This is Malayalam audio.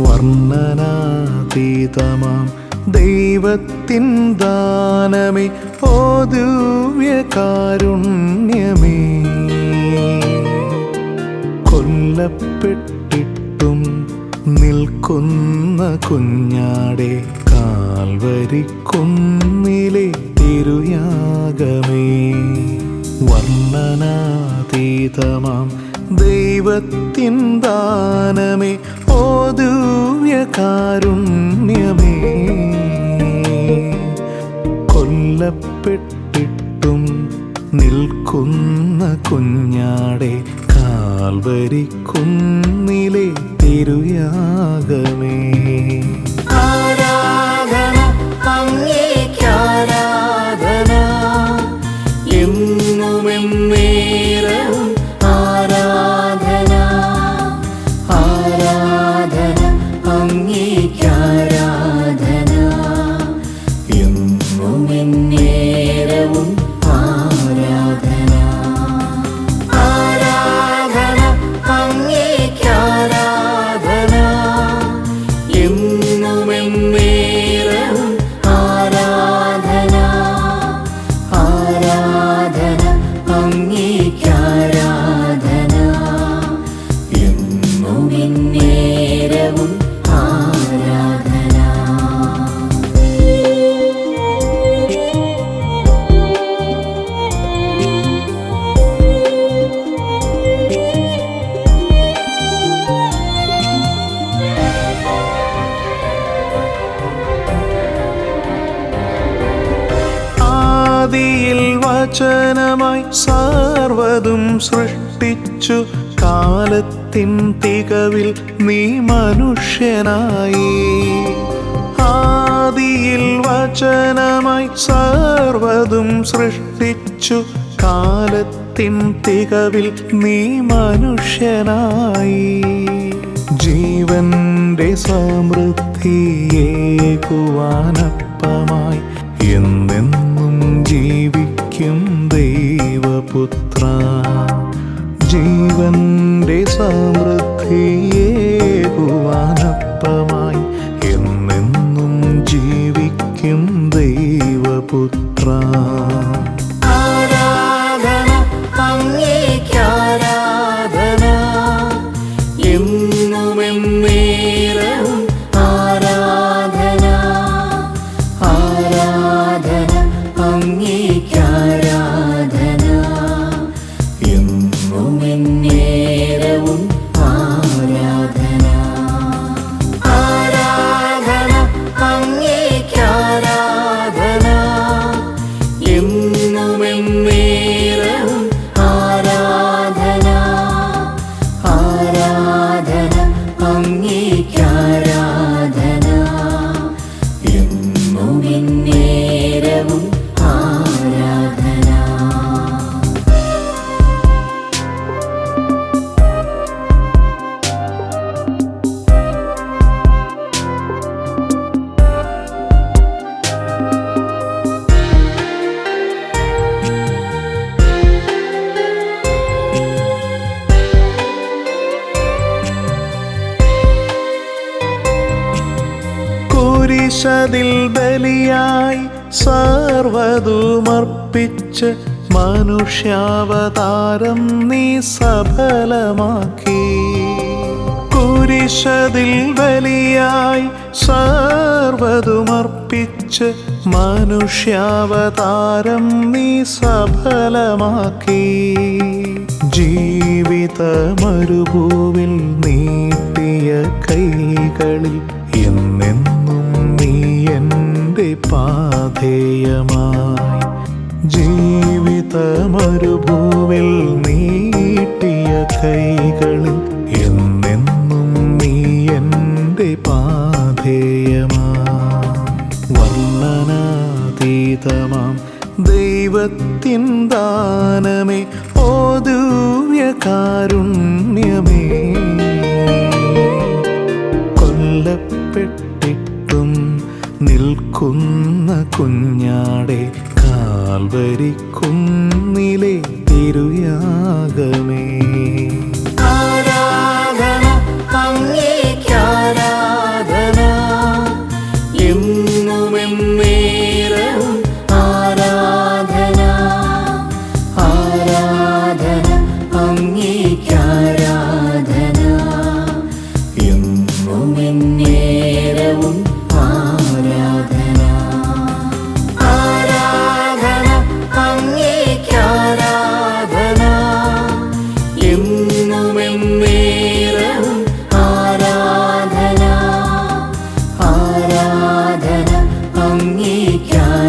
വർണനാതീതമാം. ദൈവത്തിൻ ദാനമേ ഓ ദിവ്യകാരുണ്യമേ കൊല്ലപ്പെട്ടിട്ടും നിൽക്കുന്ന കുഞ്ഞാടെ കാൽവരിക്കുന്നിലെ തിരുയാഗമേ. വർണനാതീതമാം. ദൈവത്തിൻ ദാനമേ ഓ ദിവ്യകാരുണ്യമേ കൊല്ലപ്പെട്ടിട്ടും നിൽക്കുന്ന കുഞ്ഞാടെ കാൽവരിക്കുന്നിലെ തിരുയാഗമേ. ആദിയിൽ വചനമായി സർവതും സൃഷ്ടിച്ചു. കാലത്തിൻ തികവിൽ നീ മനുഷ്യനായി. ആദിയിൽ വചനമായി സർവതും സൃഷ്ടിച്ചു. കാലത്തിൻ തികവിൽ നീ മനുഷ്യനായി. ജീവന്റെ സമൃദ്ധിയേകുവാനപ്പമായി എന്നെന്നും ജീവിക്കും ദൈവപുത്ര. ജീവന്റെ സമൃദ്ധിയേകുവാനപ്പമായി എന്നെന്നും ജീവിക്കും ദൈവപുത്ര. കുരിശതിൽ ബലിയായി സർവതുമർപ്പിച്ച് മനുഷ്യാവതാരം നീ സഫലമാക്കി. കുരിശതിൽ ബലിയായി സർവതുമർപ്പിച്ച് മനുഷ്യാവതാരം നീ സഫലമാക്കി. ജീവിത മരുഭൂവിൽ നീട്ടിയ കൈകളിൽ എന്നെന്നും എന്റെ പാധേയമായി ജീവിതമരുഭൂവിൽ നീട്ടിയ കൈകളിൽ എന്നെന്നും നീ എന്റെ പാധേയമായി വർണനാതീതമാം ദൈവത്തിൻ ദാനമേ ഓ ദിവ്യകാരുണ്യമേ നിൽക്കുന്ന കുഞ്ഞാടെ കാൽവരി കുന്നിലെ തിരുയാഗമേ. അംഗീക്കാം